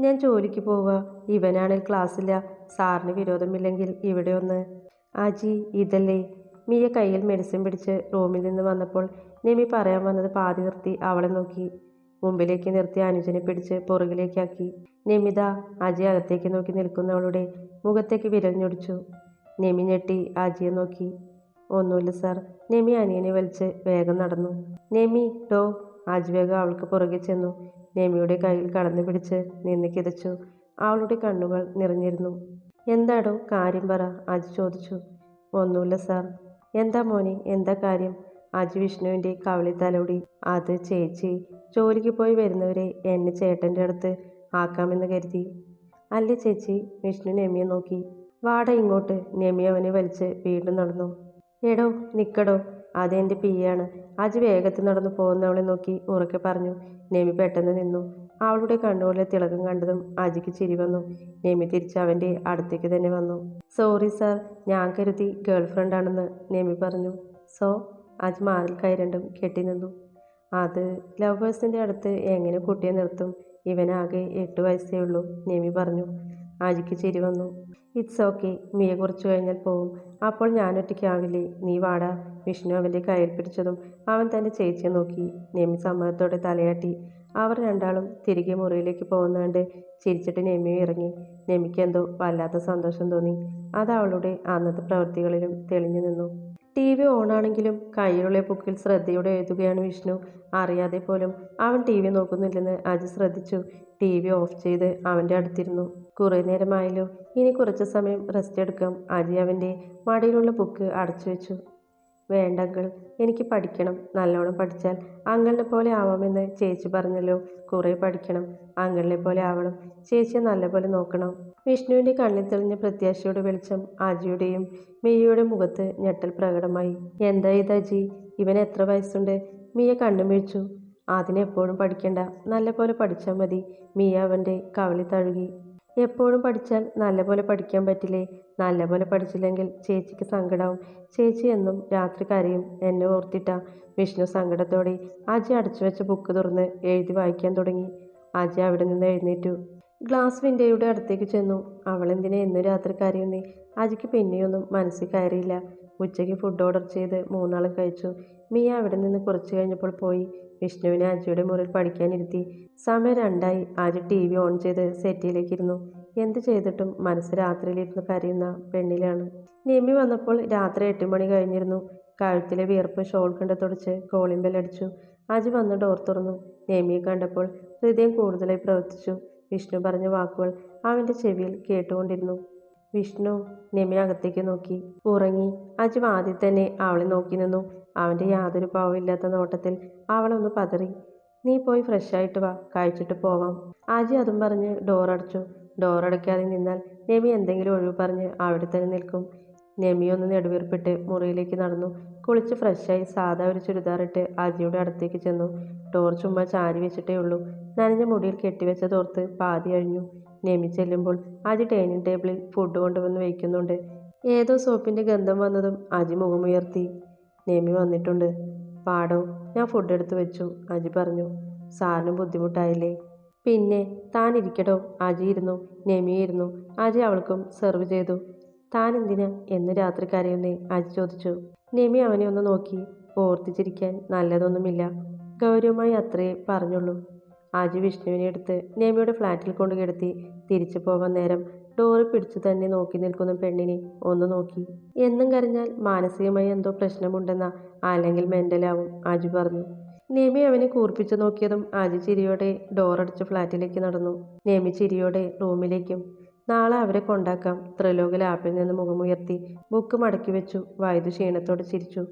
ഞാൻ ജോലിക്ക് പോവുക ഇവനാണെങ്കിൽ ക്ലാസ്സില്ല. സാറിന് വിരോധമില്ലെങ്കിൽ ഇവിടെ ഒന്ന്. ആജി ഇതല്ലേ? മിയ കയ്യിൽ മെഡിസിൻ പിടിച്ച് റൂമിൽ നിന്ന് വന്നപ്പോൾ നെമി പറയാൻ വന്നത് പാതി നിർത്തി അവളെ നോക്കി. മുമ്പിലേക്ക് നിർത്തി അനുജനെ പിടിച്ച് പുറകിലേക്കാക്കി. നെമിത അജി അകത്തേക്ക് നോക്കി നിൽക്കുന്നവളുടെ മുഖത്തേക്ക് വിരൽ ഞൊടിച്ചു. നെമി ഞെട്ടി അജിയെ നോക്കി. ഒന്നുമില്ല സാർ. നെമി അനിയനെ വലിച്ച് വേഗം നടന്നു. നെമി ഡോ. അജി വേഗം അവൾക്ക് പുറകെ ചെന്നു. നെമിയുടെ കയ്യിൽ കടന്നു പിടിച്ച് നിന്ന് കിതച്ചു. അവളുടെ കണ്ണുകൾ നിറഞ്ഞിരുന്നു. എന്താടോ കാര്യം പറ അജി ചോദിച്ചു. ഒന്നുമില്ല സാർ. എന്താ മോനെ എന്താ കാര്യം? അജി വിഷ്ണുവിന്റെ കവളി തലോടി. അത് ചേച്ചി ജോലിക്ക് പോയി വരുന്നവരെ എന്നെ ചേട്ടന്റെ അടുത്ത് ആക്കാമെന്ന് കരുതി. അല്ലേ ചേച്ചി? വിഷ്ണു നെമിയെ നോക്കി. വാട ഇങ്ങോട്ട്. നെമി അവനെ വലിച്ച് വീണ്ടും നടന്നു. എടോ നിക്കടോ. അതെന്റെ പിയാണ് അജി വേഗത്തിൽ നടന്നു പോകുന്നവളെ നോക്കി ഉറക്കെ പറഞ്ഞു നെമി പെട്ടെന്ന് നിന്നു. അവളുടെ കണ്ണുകളിലെ തിളക്കം കണ്ടതും അജിക്ക് ചിരി വന്നു. നെമി തിരിച്ച് അവന്റെ അടുത്തേക്ക് തന്നെ വന്നു. സോറി സാർ ഞാൻ കരുതി ഗേൾ ഫ്രണ്ടാണെന്ന് നെമി പറഞ്ഞു. സോ? അജ് മാറിൽ കൈ രണ്ടും കെട്ടി നിന്നു. അത് ലവേഴ്സിന്റെ അടുത്ത് എങ്ങനെ കുട്ടിയെ നിർത്തും? ഇവനാകെ എട്ട് വയസ്സേ ഉള്ളൂ നെമി പറഞ്ഞു. ആജിക്ക് ചിരി വന്നു. ഇറ്റ്സ് ഓക്കെ മിയ കുറച്ചു കഴിഞ്ഞാൽ പോവും. അപ്പോൾ ഞാനൊറ്റയ്ക്കാവില്ലേ നീ വാടാ. വിഷ്ണു അവന്റെ കയ്യിൽ പിടിച്ചതും അവൻ തന്റെ ചേച്ചിയെ നോക്കി. നെമി സമ്മതത്തോടെ തലയാട്ടി. അവർ രണ്ടാളും തിരികെ മുറിയിലേക്ക് പോകുന്നതുകൊണ്ട് ചിരിച്ചിട്ട് നെമിയും ഇറങ്ങി. നെമിക്ക് എന്തോ വല്ലാത്ത സന്തോഷം തോന്നി. അത് അവളുടെ അന്നത്തെ പ്രവൃത്തികളിലും തെളിഞ്ഞു നിന്നു. ടി വി ഓണാണെങ്കിലും കയ്യിലുള്ള ബുക്കിൽ ശ്രദ്ധയോടെ എഴുതുകയാണ് വിഷ്ണു. അറിയാതെ പോലും അവൻ ടി വി നോക്കുന്നില്ലെന്ന് അജി ശ്രദ്ധിച്ചു. ടി വി ഓഫ് ചെയ്ത് അവന്റെ അടുത്തിരുന്നു. കുറേ നേരമായല്ലോ. ഇനി കുറച്ച് സമയം റെസ്റ്റ് എടുക്കാം. അജി അവന്റെ മടിയിലുള്ള ബുക്ക് അടച്ചു വെച്ചു. വേണ്ട അങ്കിൾ എനിക്ക് പഠിക്കണം. നല്ലോണം പഠിച്ചാൽ അങ്കിളിനെ പോലെ ആവാമെന്ന് ചേച്ചി പറഞ്ഞല്ലോ. കുറേ പഠിക്കണം. അങ്കിളിനെ പോലെ ആവണം. ചേച്ചിയെ നല്ലപോലെ നോക്കണം. വിഷ്ണുവിന്റെ കണ്ണിൽ തെളിഞ്ഞ പ്രത്യാശയുടെ വെളിച്ചം അജിയുടെയും മിയയുടെ മുഖത്ത് ഞെട്ടൽ പ്രകടമായി. എന്താ ഇത് അജി ഇവൻ എത്ര വയസ്സുണ്ട്? മിയ കണ്ണു വീഴ്ച്ചു അതിനെപ്പോഴും പഠിക്കണ്ട. നല്ലപോലെ പഠിച്ചാൽ മതി. മിയ അവന്റെ കവളി തഴുകി. എപ്പോഴും പഠിച്ചാൽ നല്ലപോലെ പഠിക്കാൻ പറ്റില്ലേ? നല്ലപോലെ പഠിച്ചില്ലെങ്കിൽ ചേച്ചിക്ക് സങ്കടവും. ചേച്ചി എന്നും രാത്രി കരയും. എന്നെ ഓർത്തിട്ടാ വിഷ്ണു സങ്കടത്തോടെ അജി അടച്ചു വെച്ച ബുക്ക് തുറന്ന് എഴുതി വായിക്കാൻ തുടങ്ങി. അജി അവിടെ നിന്ന് എഴുന്നേറ്റു. ഗ്ലാസ് വിൻഡോയുടെ അടുത്തേക്ക് ചെന്നു. അവളെന്തിനെ എന്നും രാത്രി കരയുന്നേ? അജിക്ക് പിന്നെയൊന്നും മനസ്സിൽ കയറിയില്ല. ഉച്ചയ്ക്ക് ഫുഡ് ഓർഡർ ചെയ്ത് മൂന്നാളും കഴിച്ചു. മിയ അവിടെ നിന്ന് കുറച്ച് കഴിഞ്ഞപ്പോൾ പോയി. വിഷ്ണുവിനെ ആജിയുടെ മുറിയിൽ പഠിക്കാനിരുത്തി. സമയം രണ്ടായി. ആജി ടി വി ഓൺ ചെയ്ത് സെറ്റിയിലേക്കിരുന്നു. എന്ത് ചെയ്തിട്ടും മനസ്സ് രാത്രിയിലിരുന്ന് കരയുന്ന പെണ്ണിലാണ്. നിയമി വന്നപ്പോൾ രാത്രി എട്ട് മണി കഴിഞ്ഞിരുന്നു. കഴുത്തിലെ വിയർപ്പ് ഷോൾ കണ്ട് തുടച്ച് കോളിംഗ് ബെല്ലടിച്ചു അജി വന്ന് ഡോർ തുറന്നു. നേമിയെ കണ്ടപ്പോൾ ഹൃദയം കൂടുതലായി പ്രവർത്തിച്ചു. വിഷ്ണു പറഞ്ഞ വാക്കുകൾ അവന്റെ ചെവിയിൽ കേട്ടുകൊണ്ടിരുന്നു. വിഷ്ണു നെമി അകത്തേക്ക് നോക്കി. ഉറങ്ങി അജു ആദ്യം തന്നെ അവളെ നോക്കി നിന്നു. അവന്റെ യാതൊരു ഭാവമില്ലാത്ത നോട്ടത്തിൽ അവളൊന്ന് പതറി. നീ പോയി ഫ്രഷ് ആയിട്ട് വാ കഴിച്ചിട്ട് പോവാം. ആജി അതും പറഞ്ഞ് ഡോർ അടയ്ക്കാതെ നിന്നാൽ നെമി എന്തെങ്കിലും ഒഴിവ് പറഞ്ഞ് അവിടെ തന്നെ നിൽക്കും. നെമി ഒന്ന് നെടുവീർപ്പിട്ട് മുറിയിലേക്ക് നടന്നു. കുളിച്ച് ഫ്രഷായി സാധാ ഒരു ചുരിദാറിട്ട് അജിയുടെ അടുത്തേക്ക് ചെന്നു. ഡോർ ചുമ്മാ ചാരി വെച്ചിട്ടേ ഉള്ളൂ. നനഞ്ഞ മുടിയിൽ കെട്ടിവെച്ച തോർത്ത് പാതി കഴിഞ്ഞു നെമി ചെല്ലുമ്പോൾ അജി ഡൈനിങ് ടേബിളിൽ ഫുഡ് കൊണ്ടുവന്ന് വയ്ക്കുന്നുണ്ട്. ഏതോ സോപ്പിന്റെ ഗന്ധം വന്നതും അജി മുഖമുയർത്തി. നെമി വന്നിട്ടുണ്ട്. പാടോ ഞാൻ ഫുഡ് എടുത്തു വെച്ചു അജി പറഞ്ഞു. സാറിന് ബുദ്ധിമുട്ടായില്ലേ? പിന്നെ താൻ ഇരിക്കടോ അജി ഇരുന്നു. നെമി ഇരുന്നു. അജി അവൾക്കും സെർവ് ചെയ്തു. താൻ എന്തിനാ എന്ന് രാത്രി കരയുന്നേ? അജി ചോദിച്ചു. നെമി അവനെ ഒന്ന് നോക്കി. ഓർത്തിച്ചിരിക്കാൻ നല്ലതൊന്നുമില്ല. ഗൗരവമായി അത്രേ പറഞ്ഞുള്ളൂ. ആജി വിഷ്ണുവിനെ എടുത്ത് നെമിയുടെ ഫ്ലാറ്റിൽ കൊണ്ടു കിടത്തി. തിരിച്ചു പോകാൻ നേരം ഡോറ് പിടിച്ചു തന്നെ നോക്കി നിൽക്കുന്ന പെണ്ണിനെ ഒന്ന് നോക്കി. എന്നും കരഞ്ഞാൽ മാനസികമായി എന്തോ പ്രശ്നമുണ്ടെന്ന അല്ലെങ്കിൽ മെന്റലാവും ആജി പറഞ്ഞു. നേമി അവനെ കൂർപ്പിച്ചു നോക്കിയതും ആജി ചിരിയോടെ ഡോറടിച്ച് ഫ്ലാറ്റിലേക്ക് നടന്നു. നേമി ചിരിയോടെ റൂമിലേക്കും നാളെ അവരെ കൊണ്ടാക്കാം ത്രിലോക ലാപ്പിൽ നിന്ന് മുഖമുയർത്തി ബുക്ക് മടക്കി വെച്ചു. വൈദ്യു ക്ഷീണത്തോടെ ചിരിച്ചു.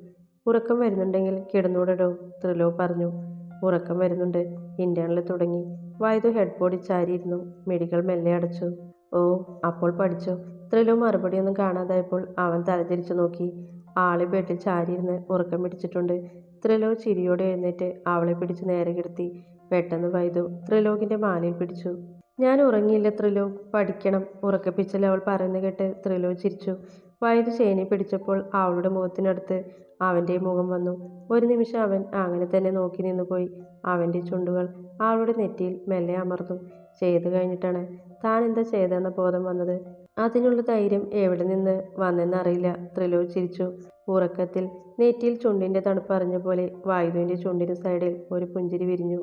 ഉറക്കം വരുന്നുണ്ടെങ്കിൽ കിടന്നൂടടോ ത്രിലോ പറഞ്ഞു. ഉറക്കം വരുന്നുണ്ട്. ഇന്റേണൽ തുടങ്ങി. വൈദു ഹെഡ് ബോഡി ചാരിയിരുന്നു. മെഡിക്കൽ മെല്ലെ അടച്ചു. ഓ അപ്പോൾ പഠിച്ചു? ത്രിലു മറുപടിയൊന്നും കാണാതായപ്പോൾ അവൻ തലതിരിച്ചു നോക്കി. ആളെ ബെഡിൽ ചാരിയിരുന്ന് ഉറക്കം പിടിച്ചിട്ടുണ്ട്. ത്രിലോ ചിരിയോടെ എഴുന്നേറ്റ് അവളെ പിടിച്ച് നേരെ കിടത്തി. പെട്ടെന്ന് വൈദു ത്രിലോകിന്റെ മാലയിൽ പിടിച്ചു. ഞാൻ ഉറങ്ങിയില്ല ത്രിലോ പഠിക്കണം ഉറക്കപ്പിച്ചൽ അവൾ പറയുന്നത് കേട്ട് ത്രിലോ ചിരിച്ചു. വൈദു ചേനി പിടിച്ചപ്പോൾ അവളുടെ മുഖത്തിനടുത്ത് അവന്റെ മുഖം വന്നു. ഒരു നിമിഷം അവൻ അങ്ങനെ തന്നെ നോക്കി നിന്നുപോയി അവന്റെ ചുണ്ടുകൾ അവളുടെ നെറ്റിയിൽ മെല്ലെ അമർന്നു. ചെയ്തു കഴിഞ്ഞിട്ടാണ്. താൻ എന്താ ചെയ്തതെന്ന ബോധം വന്നത്? അതിനുള്ള ധൈര്യം എവിടെ നിന്ന് വന്നെന്നറിയില്ല ത്രിലോ ചിരിച്ചു. ഉറക്കത്തിൽ നെറ്റിയിൽ ചുണ്ടിന്റെ തണുപ്പ് അറിഞ്ഞ പോലെ വായുവിന്റെ ചുണ്ടിന് സൈഡിൽ ഒരു പുഞ്ചിരി വിരിഞ്ഞു.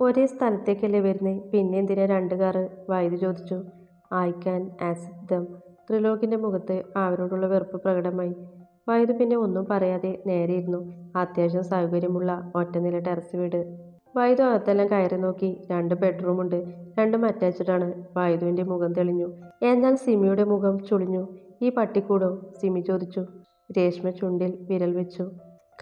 ഒരേ സ്ഥലത്തേക്കല്ലേ വരുന്നേ? പിന്നെ എന്തിനാ രണ്ട് കാറ്? വൈദ്യു ചോദിച്ചു. ഐ ക്യാൻ ആസിഡ് ദം ത്രിലോകിന്റെ മുഖത്ത് അവരോടുള്ള വെറുപ്പ് പ്രകടമായി. വൈദ്യു പിന്നെ ഒന്നും പറയാതെ നേരെ ഇരുന്നു. അത്യാവശ്യം സൗകര്യമുള്ള ഒറ്റനില ടെറസ് വീട്. വൈദു അകത്തെല്ലാം കയറി നോക്കി രണ്ട് ബെഡ്റൂമുണ്ട് രണ്ടും അറ്റാച്ച്ഡാണ്. വൈദുവിന്റെ മുഖം തെളിഞ്ഞു. എന്നാൽ സിമിയുടെ മുഖം ചുളിഞ്ഞു. ഈ പട്ടിക്കൂടോ? സിമി ചോദിച്ചു. രേഷ്മ ചുണ്ടിൽ വിരൽ വെച്ചു.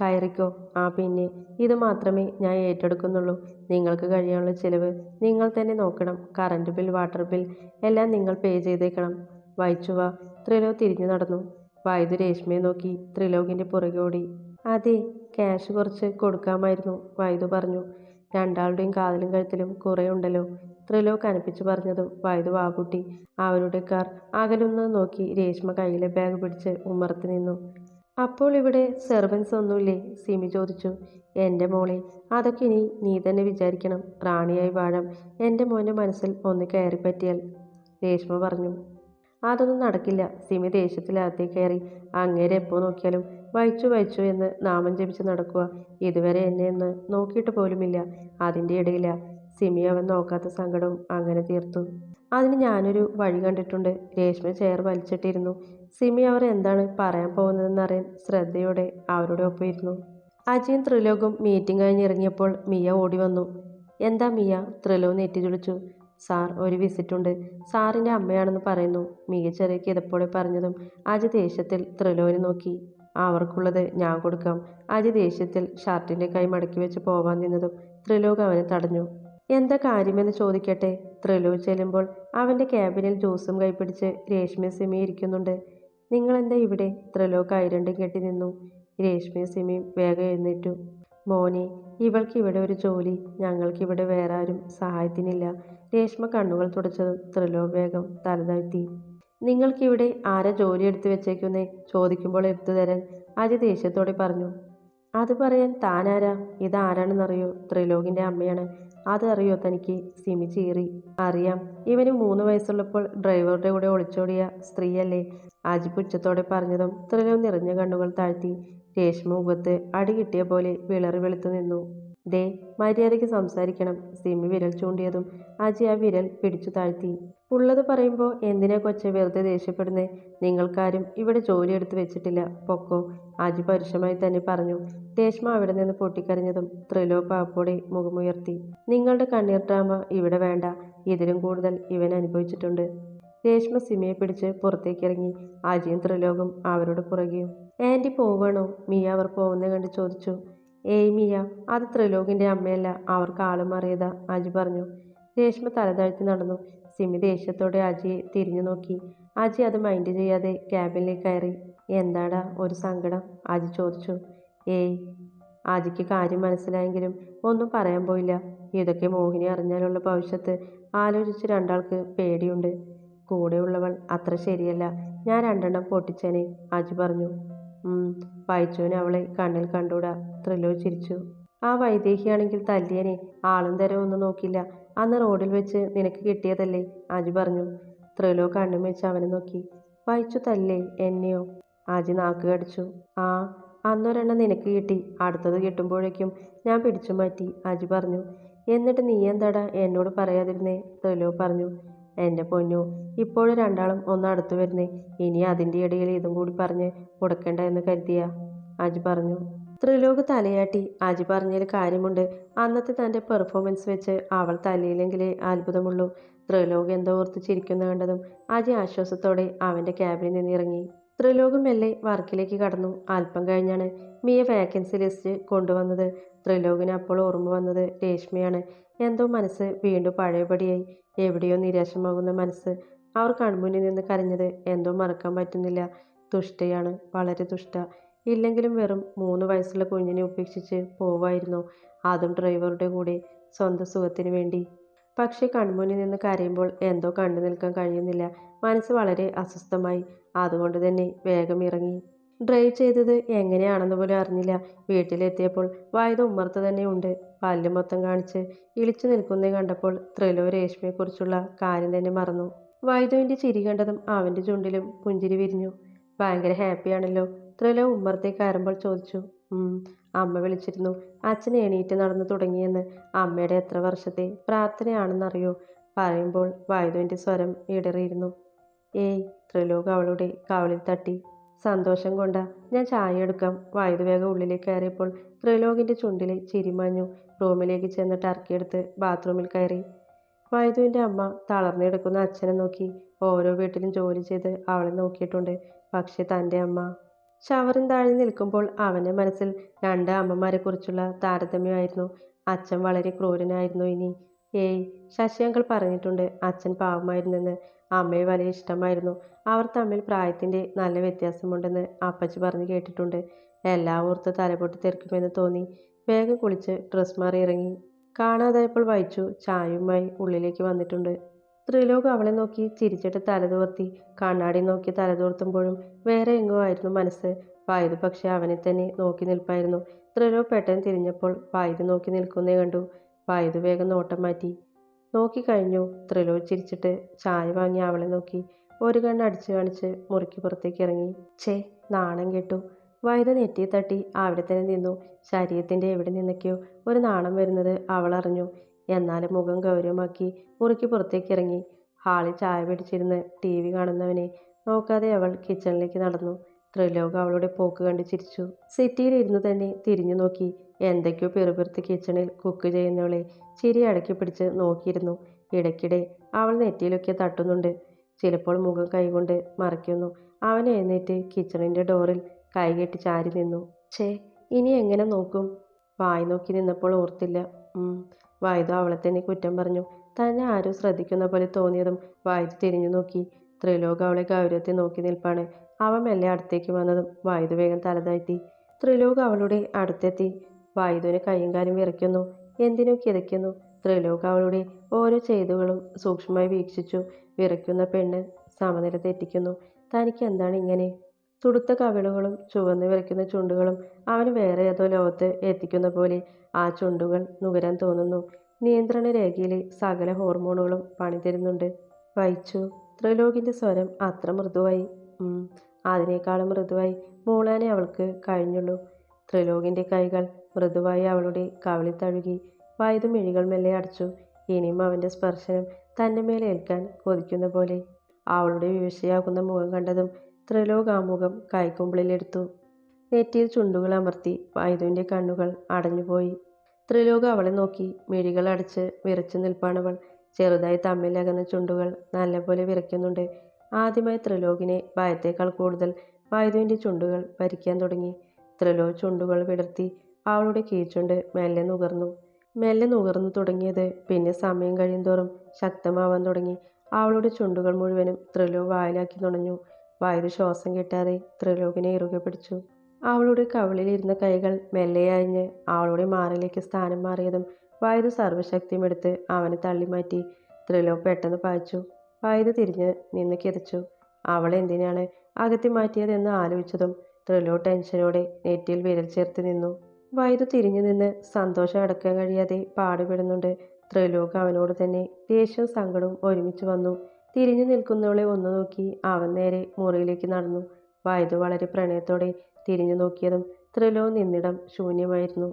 കയറിക്കോ. ആ പിന്നെ ഇത് മാത്രമേ ഞാൻ ഏറ്റെടുക്കുന്നുള്ളൂ. നിങ്ങൾക്ക് കഴിയാനുള്ള ചിലവ് നിങ്ങൾ തന്നെ നോക്കണം. കറണ്ട് ബിൽ വാട്ടർ ബിൽ എല്ലാം നിങ്ങൾ പേ ചെയ്തേക്കണം. വായിച്ചുവ ത്രിലോ തിരിഞ്ഞു നടന്നു. വൈദ്യു രേഷ്മയെ നോക്കി ത്രിലോകിന്റെ പുറകെ ഓടി. അതെ ക്യാഷ് കുറച്ച് കൊടുക്കാമായിരുന്നു വൈദ്യു പറഞ്ഞു. രണ്ടാളുടെയും കാതിലും കഴുത്തിലും കുറേ ഉണ്ടല്ലോ ത്രിലോക് അനുപ്പിച്ച് പറഞ്ഞതും വൈദ്യു വാകുട്ടി അവരുടെ കാർ അകലുന്നത് നോക്കി രേഷ്മ കയ്യിലെ ബാഗ് പിടിച്ച് ഉമ്മറത്ത് നിന്നു. അപ്പോൾ ഇവിടെ സെർവൻസ് ഒന്നുമില്ലേ? സിമി ചോദിച്ചു. എന്റെ മോളെ അതൊക്കെ ഇനി നീ തന്നെ വിചാരിക്കണം. റാണിയായി വാഴാം. എന്റെ മോന്റെ മനസ്സിൽ ഒന്ന് കയറി പറ്റിയാൽ രേഷ്മ പറഞ്ഞു. അതൊന്നും നടക്കില്ല. സിമി ദേഷ്യത്തിലകത്തേ കയറി. അങ്ങേരെ എപ്പോൾ നോക്കിയാലും വഹിച്ചു വഹിച്ചു എന്ന് നാമം ജപിച്ച് നടക്കുക. ഇതുവരെ എന്നെ ഒന്ന് നോക്കിയിട്ട് പോലുമില്ല. അതിന്റെ ഇടയില സിമി അവൻ നോക്കാത്ത സങ്കടവും അങ്ങനെ തീർത്തു. അതിന് ഞാനൊരു വഴി കണ്ടിട്ടുണ്ട്. രേഷ്മ ചെയർ വലിച്ചിട്ടിരുന്നു. സിമി അവർ എന്താണ് പറയാൻ പോകുന്നതെന്നറിയാൻ ശ്രദ്ധയോടെ അവരുടെ ഒപ്പം ഇരുന്നു. അജിയും ത്രിലോകും മീറ്റിംഗ് കഴിഞ്ഞിറങ്ങിയപ്പോൾ മിയ ഓടി വന്നു. എന്താ മിയ? ത്രിലോ നെറ്റി ചുളിച്ചു സാർ ഒരു വിസിറ്റുണ്ട്. സാറിന്റെ അമ്മയാണെന്ന് പറയുന്നു. മികച്ചെറിയ ചെറിയ കിതപ്പോടെ പറഞ്ഞതും അജി ദേഷ്യത്തിൽ ത്രിലോവിനെ നോക്കി. അവർക്കുള്ളത് ഞാൻ കൊടുക്കാം. അജി ദേഷ്യത്തിൽ ഷർട്ടിന്റെ കൈ മടക്കി വെച്ച് പോവാൻ നിന്നതും ത്രിലോക് അവനെ തടഞ്ഞു. എന്താ കാര്യമെന്ന് ചോദിക്കട്ടെ? ത്രിലോക് ചെല്ലുമ്പോൾ അവന്റെ ക്യാബിനിൽ ജ്യൂസും കൈപ്പിടിച്ച് രേഷ്മി സിമി ഇരിക്കുന്നുണ്ട്. നിങ്ങളെന്താ ഇവിടെ? ത്രിലോക് ഐരണ്ടും കെട്ടി നിന്നു. രേഷ്മി സിമിയും വേഗം എഴുന്നേറ്റു. മോനെ ഇവൾക്ക് ഇവിടെ ഒരു ജോലി. ഞങ്ങൾക്കിവിടെ വേറെ ആരും സഹായത്തിനില്ല. രേഷ്മ കണ്ണുകൾ തുടച്ചതും ത്രിലോവേഗം തലതാഴ്ത്തി. നിങ്ങൾക്കിവിടെ ആരാ ജോലി എടുത്തു വെച്ചേക്കുന്നേ? ചോദിക്കുമ്പോൾ എടുത്തു തരാൻ അജി ദേഷ്യത്തോടെ പറഞ്ഞു. അത് പറയാൻ താനാരാ ഇതാരാണെന്നറിയോ ത്രിലോകിന്റെ അമ്മയാണ്. അത് അറിയോ തനിക്ക്? സിമി ചീറി. അറിയാം. ഇവന് മൂന്ന് വയസ്സുള്ളപ്പോൾ ഡ്രൈവറുടെ കൂടെ ഒളിച്ചോടിയ സ്ത്രീയല്ലേ? അജി പുച്ഛത്തോടെ പറഞ്ഞതും ത്രിലോ നിറഞ്ഞ കണ്ണുകൾ താഴ്ത്തി. രേഷ്മ മുഖത്ത് അടി കിട്ടിയ പോലെ വിളറി വെളുത്തു നിന്നു. ദേ മര്യാദയ്ക്ക് സംസാരിക്കണം. സിമി വിരൽ ചൂണ്ടിയതും അജി ആ വിരൽ പിടിച്ചു താഴ്ത്തി. ഉള്ളത് പറയുമ്പോൾ എന്തിനാ കൊച്ചെ വെറുതെ ദേഷ്യപ്പെടുന്നേ? നിങ്ങൾക്കാരും ഇവിടെ ജോലി എടുത്തു വെച്ചിട്ടില്ല. പൊക്കോ. അജി പരുഷമായി തന്നെ പറഞ്ഞു. രേഷ്മ അവിടെ നിന്ന് പൊട്ടിക്കരഞ്ഞതും ത്രിലോ പാപ്പോടെ മുഖമുയർത്തി. നിങ്ങളുടെ കണ്ണീർ ഡ്രാമ ഇവിടെ വേണ്ട. ഇതിലും കൂടുതൽ ഇവൻ അനുഭവിച്ചിട്ടുണ്ട്. രേഷ്മ സിമിയെ പിടിച്ച് പുറത്തേക്കിറങ്ങി. അജിയും ത്രിലോകം അവരുടെ പുറകെയും ആന്റി പോവണോ? മിയ അവർ പോകുന്നത് കണ്ട് ചോദിച്ചു. ഏയ് മിയ അത് ത്രിലോകിന്റെ അമ്മയല്ല അവർക്ക് ആളും അറിയതാ അജി പറഞ്ഞു. രേഷ്മ തലതാഴ്ത്തി നടന്നു. സിമി ദേഷ്യത്തോടെ അജിയെ തിരിഞ്ഞു നോക്കി. അജി അത് മൈൻഡ് ചെയ്യാതെ ക്യാബിനിലേക്ക് കയറി. എന്താടാ ഒരു സങ്കടം? അജി ചോദിച്ചു. ഏയ് അജിക്ക് കാര്യം മനസ്സിലായെങ്കിലും ഒന്നും പറയാൻ പോയില്ല. ഇതൊക്കെ മോഹിനി അറിഞ്ഞാലുള്ള ഭവിഷ്യത്ത് ആലോചിച്ച് രണ്ടാൾക്ക് പേടിയുണ്ട്. കൂടെയുള്ളവൾ അത്ര ശരിയല്ല. ഞാൻ രണ്ടെണ്ണം പൊട്ടിച്ചേനെ അജി പറഞ്ഞു. വായിച്ചോനെ അവളെ കണ്ണിൽ കണ്ടൂടാ ത്രിലോ ചിരിച്ചു. ആ വൈദേഹിയാണെങ്കിൽ തല്ലിയനെ ആളും തരം ഒന്നും നോക്കില്ല അന്ന് റോഡിൽ വെച്ച് നിനക്ക് കിട്ടിയതല്ലേ? ആജി പറഞ്ഞു. ത്രിലോ കണ്ണും വെച്ച് അവനെ നോക്കി. വായിച്ചു തല്ലേ എന്നെയോ? ആജി നാക്ക് കടിച്ചു. ആ അന്നൊരെണ്ണം നിനക്ക് കിട്ടി. അടുത്തത് കിട്ടുമ്പോഴേക്കും ഞാൻ പിടിച്ചു മാറ്റി ആജി പറഞ്ഞു. എന്നിട്ട് നീ എന്താടാ എന്നോട് പറയാതിരുന്നേ? ത്രിലോ പറഞ്ഞു. എന്റെ പൊന്നു ഇപ്പോൾ രണ്ടാളും ഒന്ന് വരുന്നേ. ഇനി അതിന്റെ ഇടയിൽ ഇതും കൂടി പറഞ്ഞ് കൊടുക്കണ്ട എന്ന് കരുതിയ. ആജി പറഞ്ഞു. ത്രിലോക് തലയാട്ടി. ആജി പറഞ്ഞതിൽ കാര്യമുണ്ട്. അന്നത്തെ തന്റെ പെർഫോമൻസ് വെച്ച് അവൾ തലയിലെങ്കിലേ അത്ഭുതമുള്ളൂ. ത്രിലോക് എന്തോ ഓർത്ത് ചിരിക്കുന്ന കണ്ടതും ആജി ആശ്വാസത്തോടെ അവന്റെ ക്യാബിനിൽ നിന്നിറങ്ങി ത്രിലോക് മെല്ലെ വർക്കിലേക്ക് കടന്നു. അല്പം കഴിഞ്ഞാണ് മിയ വേക്കൻസി ലിസ്റ്റ് കൊണ്ടുവന്നത്. ത്രിലോകിന് അപ്പോൾ ഓർമ്മ വന്നത് രേഷ്മയാണ്. എന്തോ മനസ്സ് വീണ്ടും പഴയപടിയായി. എവിടെയോ നിരാശമാകുന്ന മനസ്സ് അവർ കൺമുന്നിൽ നിന്ന് കരഞ്ഞത് എന്തോ മറക്കാൻ പറ്റുന്നില്ല. ദുഷ്ടയാണ് വളരെ ദുഷ്ട ഇല്ലെങ്കിലും വെറും മൂന്ന് വയസ്സുള്ള കുഞ്ഞിനെ ഉപേക്ഷിച്ച് പോവായിരുന്നു. അതും ഡ്രൈവറുടെ കൂടെ സ്വന്തം സുഖത്തിന് വേണ്ടി. പക്ഷേ കൺമുന്നിൽ നിന്ന് കരയുമ്പോൾ എന്തോ കണ്ടു നിൽക്കാൻ കഴിയുന്നില്ല. മനസ്സ് വളരെ അസ്വസ്ഥമായി. അതുകൊണ്ട് തന്നെ വേഗം ഇറങ്ങി. ഡ്രൈവ് ചെയ്തത് എങ്ങനെയാണെന്ന് പോലും അറിഞ്ഞില്ല. വീട്ടിലെത്തിയപ്പോൾ വായത ഉമ്മർത്ത് തന്നെ ഉണ്ട് പല്ല് മൊത്തം കാണിച്ച് ഇളിച്ചു നിൽക്കുന്നേ കണ്ടപ്പോൾ ത്രിലോ രേഷ്മയെക്കുറിച്ചുള്ള കാര്യം തന്നെ മറന്നു. വൈദ്യുവിന്റെ ചിരി കണ്ടതും അവന്റെ ചുണ്ടിലും പുഞ്ചിരി വിരിഞ്ഞു. ഭയങ്കര ഹാപ്പിയാണല്ലോ ത്രിലോ ഉമ്മറത്തേക്ക് കയറുമ്പോൾ ചോദിച്ചു "ഉം, അമ്മ വിളിച്ചിരുന്നു. അച്ഛൻ എണീറ്റ് നടന്നു തുടങ്ങിയെന്ന് അമ്മയുടെ എത്ര വർഷത്തെ പ്രാർത്ഥനയാണെന്നറിയോ? പറയുമ്പോൾ വൈദ്യുവിന്റെ സ്വരം ഇടറിയിരുന്നു. ഏയ് ത്രിലോക് അവളുടെ കവളിൽ തട്ടി. സന്തോഷം കൊണ്ടാ ഞാൻ ചായ എടുക്കാം. വൈദ്യു ഉള്ളിലേക്ക് കയറിയപ്പോൾ ത്രിലോകിന്റെ ചുണ്ടിലെ ചിരിമാഞ്ഞു റൂമിലേക്ക് ചെന്ന് ടർക്കിയെടുത്ത് ബാത്റൂമിൽ കയറി. വൈദുവിന്റെ അമ്മ തളർന്നെടുക്കുന്ന അച്ഛനെ നോക്കി. ഓരോ വീട്ടിലും ജോലി ചെയ്ത് അവളെ നോക്കിയിട്ടുണ്ട്. പക്ഷേ തന്റെ അമ്മ ഷവറിൻ താഴെ നിൽക്കുമ്പോൾ അവന്റെ മനസ്സിൽ രണ്ട് അമ്മമാരെക്കുറിച്ചുള്ള താരതമ്യമായിരുന്നു. അച്ഛൻ വളരെ ക്രൂരനായിരുന്നു ഇനി. ഏയ് ശശിയങ്കൾ പറഞ്ഞിട്ടുണ്ട് അച്ഛൻ പാവമായിരുന്നെന്ന്. അമ്മയെ വലിയ ഇഷ്ടമായിരുന്നു. അവർ തമ്മിൽ പ്രായത്തിന്റെ നല്ല വ്യത്യാസമുണ്ടെന്ന് അപ്പച്ചി പറഞ്ഞ് കേട്ടിട്ടുണ്ട്. എല്ലാം ഓർത്ത് തലപൊട്ടി തെറിക്കുമെന്ന് തോന്നി. വേഗം കുളിച്ച് ഡ്രസ് മാറി ഇറങ്ങി. കാണാതായപ്പോൾ വഹിച്ചു ചായയുമായി ഉള്ളിലേക്ക് വന്നിട്ടുണ്ട്. ത്രിലോക് അവളെ നോക്കി ചിരിച്ചിട്ട് തലതുവർത്തി കണ്ണാടി നോക്കി തലതുവർത്തുമ്പോഴും വേറെ എങ്ങോ ആയിരുന്നു മനസ്സ്. വായുത് പക്ഷേ അവനെ തന്നെ നോക്കി നിൽപ്പായിരുന്നു. ത്രിലോക് പെട്ടെന്ന് തിരിഞ്ഞപ്പോൾ വായുത് നോക്കി നിൽക്കുന്നേ കണ്ടു. വായുത് വേഗം നോട്ടം മാറ്റി. നോക്കിക്കഴിഞ്ഞു ത്രിലോ ചിരിച്ചിട്ട് ചായ വാങ്ങി അവളെ നോക്കി. ഒരു കണ്ണ് കാണിച്ച് മുറുക്കി പുറത്തേക്ക് ഇറങ്ങി. ഛേ നാണം കേട്ടു. വൈദ്യ നെറ്റി തട്ടി അവിടെ തന്നെ നിന്നു. ശരീരത്തിന്റെ എവിടെ നിന്നൊക്കെയോ ഒരു നാണം വരുന്നത് അവളറിഞ്ഞു എന്നാലും മുഖം ഗൗരവമാക്കി മുറുക്കി പുറത്തേക്ക് ഇറങ്ങി. ഹാളിൽ ചായ പിടിച്ചിരുന്ന് ടി വി കാണുന്നവനെ നോക്കാതെ അവൾ കിച്ചണിലേക്ക് നടന്നു. ത്രിലോക അവളുടെ പോക്ക് കണ്ട് ചിരിച്ചു. സിറ്റിയിൽ ഇരുന്ന് തന്നെ തിരിഞ്ഞു നോക്കി. എന്തൊക്കെയോ പിറുപിറുത്ത് കിച്ചണിൽ കുക്ക് ചെയ്യുന്നവളെ ചിരി അടക്കി പിടിച്ച് നോക്കിയിരുന്നു. ഇടയ്ക്കിടെ അവൾ നെറ്റിയിലൊക്കെ തട്ടുന്നുണ്ട്. ചിലപ്പോൾ മുഖം കൈകൊണ്ട് മറയ്ക്കുന്നു അവൻ എഴുന്നേറ്റ് കിച്ചണിന്റെ ഡോറിൽ കൈകെട്ടി ചാരി നിന്നു. ഛേ ഇനി എങ്ങനെ നോക്കും? വായി നോക്കി നിന്നപ്പോൾ ഓർത്തില്ല. ഉം. അവളെ തന്നെ കുറ്റം പറഞ്ഞു. തന്നെ ആരും ശ്രദ്ധിക്കുന്ന പോലെ തോന്നിയതും വായുധ തിരിഞ്ഞു നോക്കി. ത്രിലോക അവളെ ഗൗരവത്തിൽ നോക്കി നിൽപ്പാണ്. അവൻ മെല്ലെ അടുത്തേക്ക് വന്നതും വായുധ വേഗം തലതാഴ്ത്തി ത്രിലോക അവളുടെ അടുത്തെത്തി. വായുധുവിന് കൈയും കാലും വിറയ്ക്കുന്നു എന്തിനു കിതയ്ക്കുന്നു ത്രിലോക അവളുടെ ഓരോ ചെയ്തുകളും സൂക്ഷ്മമായി വീക്ഷിച്ചു. വിറയ്ക്കുന്ന പെണ്ണ് സമനില തെറ്റിക്കുന്നു തനിക്ക് എന്താണ് ഇങ്ങനെ? തുടുത്ത കവിളുകളും ചുവന്ന് വിറയ്ക്കുന്ന ചുണ്ടുകളും അവന് വേറെ ഏതോ ലോകത്ത് എത്തിക്കുന്ന പോലെ ആ ചുണ്ടുകൾ നുകരാൻ തോന്നുന്നു. നിയന്ത്രണ രേഖയിലെ സകല ഹോർമോണുകളും പണിതരുന്നുണ്ട്. വഹിച്ചു. ത്രിലോകിന്റെ സ്വരം അത്ര മൃദുവായി. അതിനേക്കാളും മൃദുവായി മൂളാനേ അവൾക്ക് കഴിഞ്ഞുള്ളൂ. ത്രിലോകിന്റെ കൈകൾ മൃദുവായി അവളുടെ കവളിൽ തഴുകി വായുതും മിഴികൾ മെല്ലെ അടച്ചു. ഇനിയും അവന്റെ സ്പർശനം തന്റെ മേലെ ഏൽക്കാൻ കൊതിക്കുന്ന പോലെ അവളുടെ വിവശയാകുന്ന മുഖം കണ്ടതും ത്രിലോക് ആ മുഖം കൈക്കുമ്പിളിലെടുത്തു നെറ്റിയിൽ ചുണ്ടുകൾ അമർത്തി വൈദ്യുവിന്റെ കണ്ണുകൾ അടഞ്ഞുപോയി. ത്രിലോക അവളെ നോക്കി മിഴികൾ അടച്ച് വിറച്ചു നിൽപ്പാണവൾ ചെറുതായി തമ്മിലകന്ന ചുണ്ടുകൾ നല്ലപോലെ വിറയ്ക്കുന്നുണ്ട്. ആദ്യമായി ത്രിലോകിനെ ഭയത്തേക്കാൾ കൂടുതൽ വൈദ്യുവിന്റെ ചുണ്ടുകൾ ഭരിക്കാൻ തുടങ്ങി. ത്രിലോക് ചുണ്ടുകൾ വിടർത്തി അവളുടെ കീഴ്ചുണ്ട് മെല്ലെ നുകർന്നു. മെല്ലെ നുകർന്നു തുടങ്ങിയത് പിന്നെ സമയം കഴിയുന്തോറും ശക്തമാവാൻ തുടങ്ങി. അവളുടെ ചുണ്ടുകൾ മുഴുവനും ത്രിലോ വായിലാക്കി നുണഞ്ഞു. വായു ശ്വാസം കിട്ടാതെ ത്രിലോകിനെ ഇറുകെ പിടിച്ചു. അവളുടെ കവിളിലിരുന്ന കൈകൾ മെല്ലെ അഴിഞ്ഞ് അവളുടെ മാറിലേക്ക് സ്ഥാനം മാറിയതും വായുധ സർവശക്തിയും എടുത്ത് അവനെ തള്ളിമാറ്റി ത്രിലോ പെട്ടെന്ന് പായിച്ചു. വായുധ തിരിഞ്ഞ് നിന്ന് കിതച്ചു. അവളെ എന്തിനാണ് അകത്തി മാറ്റിയതെന്ന് ആലോചിച്ചതും ത്രിലോ ടെൻഷനോടെ നെറ്റിയിൽ വിരൽ ചേർത്ത് നിന്നു. വൈദ്യു തിരിഞ്ഞു നിന്ന് സന്തോഷം അടക്കാൻ കഴിയാതെ പാടുപെടുന്നുണ്ട്. ത്രിലോക് അവനോട് തന്നെ ദേഷ്യവും സങ്കടവും ഒരുമിച്ച് വന്നു. തിരിഞ്ഞു നിൽക്കുന്നവളെ ഒന്നു നോക്കി അവൻ നേരെ മുറിയിലേക്ക് നടന്നു. വൈദ്യു വളരെ പ്രണയത്തോടെ തിരിഞ്ഞു നോക്കിയതും ത്രിലോ നിന്നിടം ശൂന്യമായിരുന്നു.